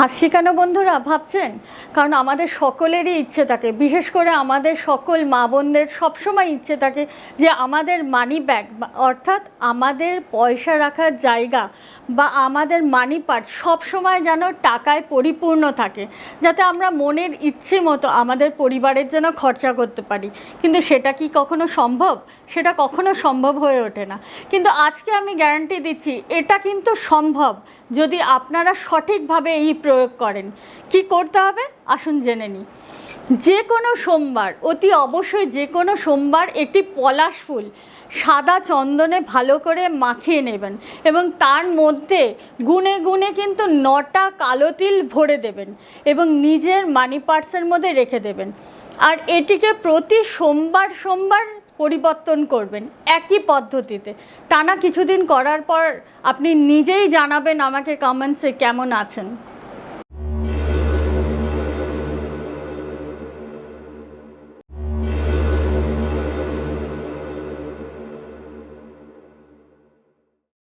হাসছি কেন বন্ধুরা ভাবছেন? কারণ আমাদের সকলেরই ইচ্ছে থাকে, বিশেষ করে আমাদের সকল মা বোনদের সবসময় ইচ্ছে থাকে যে আমাদের মানি ব্যাগ অর্থাৎ আমাদের পয়সা রাখার জায়গা বা আমাদের মানি পার্ট সবসময় যেন টাকায় পরিপূর্ণ থাকে, যাতে আমরা মনের ইচ্ছে মতো আমাদের পরিবারের জন্য খরচা করতে পারি। কিন্তু সেটা কি কখনো সম্ভব? সেটা কখনো সম্ভব হয়ে ওঠে না। কিন্তু আজকে আমি গ্যারান্টি দিচ্ছি, এটা কিন্তু সম্ভব যদি আপনারা সঠিকভাবে এই প্রয়োগ করেন। কি করতে হবে? আসুন জেনে নিই। যে কোনো সোমবার, অতি অবশ্যই যে কোনো সোমবার একটি পলাশ ফুল সাদা চন্দনে ভালো করে মাখিয়ে নেবেন এবং তার মধ্যে গুনে গুনে কিন্তু নটা কালো তিল ভরে দেবেন এবং নিজের মানি পার্সের মধ্যে রেখে দেবেন। আর এটিকে প্রতি সোমবার সোমবার পরিবর্তন করবেন একই পদ্ধতিতে। টানা কিছুদিন করার পর আপনি নিজেই জানাবেন আমাকে কমেন্টসে কেমন আছেন।